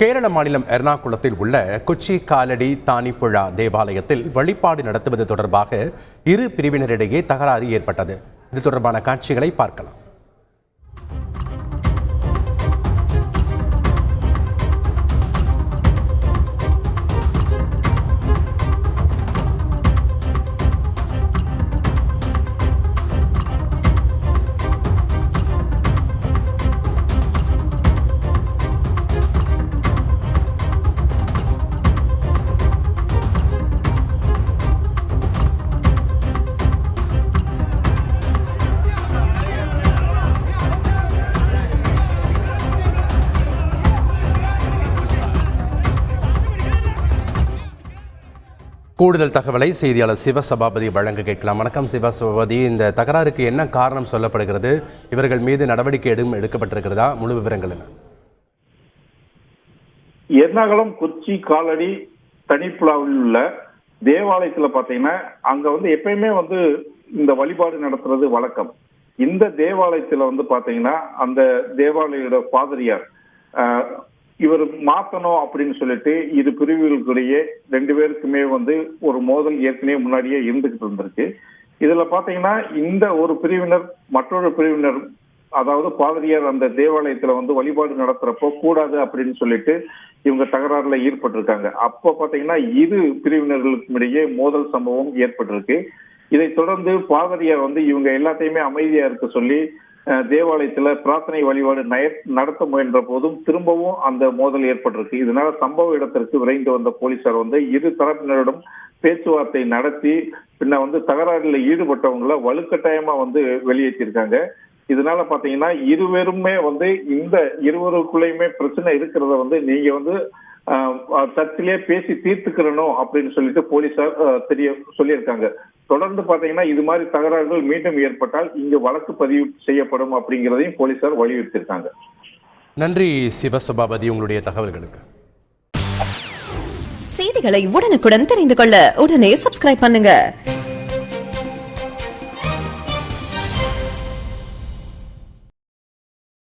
கேரள மாநிலம் எர்ணாகுளத்தில் உள்ள கொச்சி காலடி தானிப்புழா தேவாலயத்தில் வழிபாடு நடத்துவது தொடர்பாக இரு பிரிவினரிடையே தகராறு ஏற்பட்டது. இது தொடர்பான காட்சிகளை பார்க்கலாம். கூடுதல் தகவலை செய்தியாளர் சிவசபாபதி வழங்க கேட்கலாம். வணக்கம் சிவசபாபதி. இந்த தகராறுக்கு என்ன காரணம் சொல்லப்படுகிறது? இவர்கள் மீது நடவடிக்கை எதுவும் எடுக்கப்பட்டிருக்கிறதா? முழு விவரங்கள் என்ன? எர்ணாகுளம் கொச்சி காலடி தனிப்புலாவில் உள்ள தேவாலயத்துல பாத்தீங்கன்னா அங்க வந்து எப்பயுமே வந்து இந்த வழிபாடு நடத்துறது வழக்கம். இந்த தேவாலயத்துல வந்து பாத்தீங்கன்னா அந்த தேவாலயோட பாதிரியார் ஆஹ், இவர் மாத்தணும் அப்படின்னு சொல்லிட்டு இரு பிரிவுகளுக்கிடையே ரெண்டு பேருக்குமே வந்து ஒரு மோதல் ஏற்கனவே முன்னாடியே இருந்துகிட்டு இருந்திருக்கு. இதுல பாத்தீங்கன்னா இந்த ஒரு பிரிவினர் மற்றொரு பிரிவினர் அதாவது பாதிரியார் அந்த தேவாலயத்துல வந்து வழிபாடு நடத்துறப்போ கூடாது அப்படின்னு சொல்லிட்டு இவங்க தகராறுல ஈடுபட்டிருக்காங்க. அப்போ பாத்தீங்கன்னா இரு பிரிவினர்களுக்கும் இடையே மோதல் சம்பவம் ஏற்பட்டிருக்கு. இதைத் தொடர்ந்து பாதிரியார் வந்து இவங்க எல்லாத்தையுமே அமைதியா இருக்க சொல்லி தேவாலயத்தில் பிரார்த்தனை வழிபாடு நய- நடத்த முயன்ற போதும் திரும்பவும் அந்த மோதல் ஏற்பட்டிருக்கு. இதனால சம்பவ இடத்திற்கு விரைந்து வந்த போலீசார் வந்து இரு தரப்பினரிடம் பேச்சுவார்த்தை நடத்தி பின்ன வந்து தகராறில் ஈடுபட்டவங்கள வலுக்கட்டாயமா வந்து வெளியேற்றிருக்காங்க. இதனால பாத்தீங்கன்னா இருவருமே வந்து இந்த இருவருக்குள்ளயுமே பிரச்சனை இருக்கிறத வந்து நீங்க வந்து சர்ச்சிலே பேசி தீர்த்துக்கிறணும் அப்படின்னு சொல்லிட்டு போலீசார் தெரிய சொல்லியிருக்காங்க. தொடர்ந்து பாத்தீங்கன்னா இது மாதிரி தகராறுகள் மீண்டும் ஏற்பட்டால் இங்கு வழக்கு பதிவு செய்யப்படும் அப்படிங்கிறதையும் போலீசார் வலியுறுத்தியிருக்காங்க. நன்றி சிவசபாபதி உங்களுடைய தகவல்களுக்கு. செய்திகளை உடனுக்குடன் தெரிந்து கொள்ள உடனே சப்ஸ்கிரைப் பண்ணுங்க.